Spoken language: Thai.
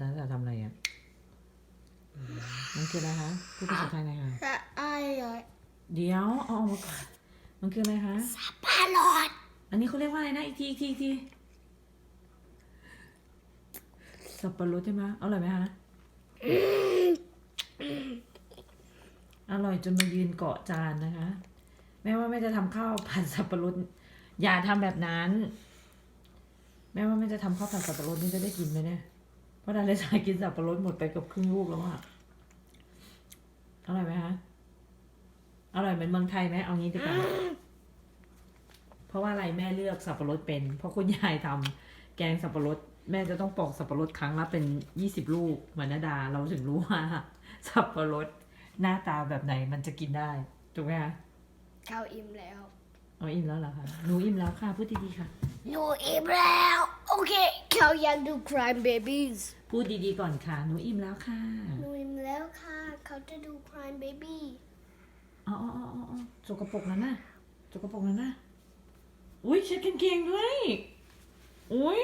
นาดาทำอะไรอะมันคืออะไรคะพูดภาษาไทยหน่อยค่ะสะอร่อยเดี๋ยวเอาออกมาก่อนมันคืออะไรคะสับปะรดอันนี้เขาเรียกว่าอะไรนะอีกทีอีกทีอีกทีสับปะรดใช่ไหมอร่อยไหมคะอร่อยจนมายืนเกาะจานนะคะ แม่ว่าแม่จะทำข้าวผัดสับปะรดอย่าทำแบบนั้น แม่ว่าแม่จะทำข้าวผัดสับปะรดนี่จะได้กินไหมเนี่ย เพราะดาเลสายกินสับปะรดหมดไปเกับครึ่งลูกแล้วอะอร่อยไหมคะอร่อยเหมือนเมืองไทยไหมเอางี้ดีกว่าเพราะว่าอะไรแม่เลือกสับปะรดเป็น เพราะคุณยายทำแกงสับปะรด แม่จะต้องปอกสับปะรดครั้งละเป็นยี่สิบลูกเหมือนนาดา เราถึงรู้ว่า สับปะรดหน้าตาแบบไหนมันจะกินได้ถูกไหมคะข้าวอิ่มแล้วอ๋ออิ่มแล้วเหรอคะหนูอิ่มแล้วค่ะพูดดีๆค่ะ หนูอิ่มแล้วโอ เคเขาอยากดู Crime Babies พูดดีๆก่อนค่ะ หนูอิ่มแล้วค่ะ หนูอิ่มแล้วค่ะ เขาจะดู Crime Baby อ๋ออ๋ออ๋ออ๋อสกปรกแล้วนะสกปรกแล้วนะ อุ้ยเช็ดกางเกงด้วย อุ้ย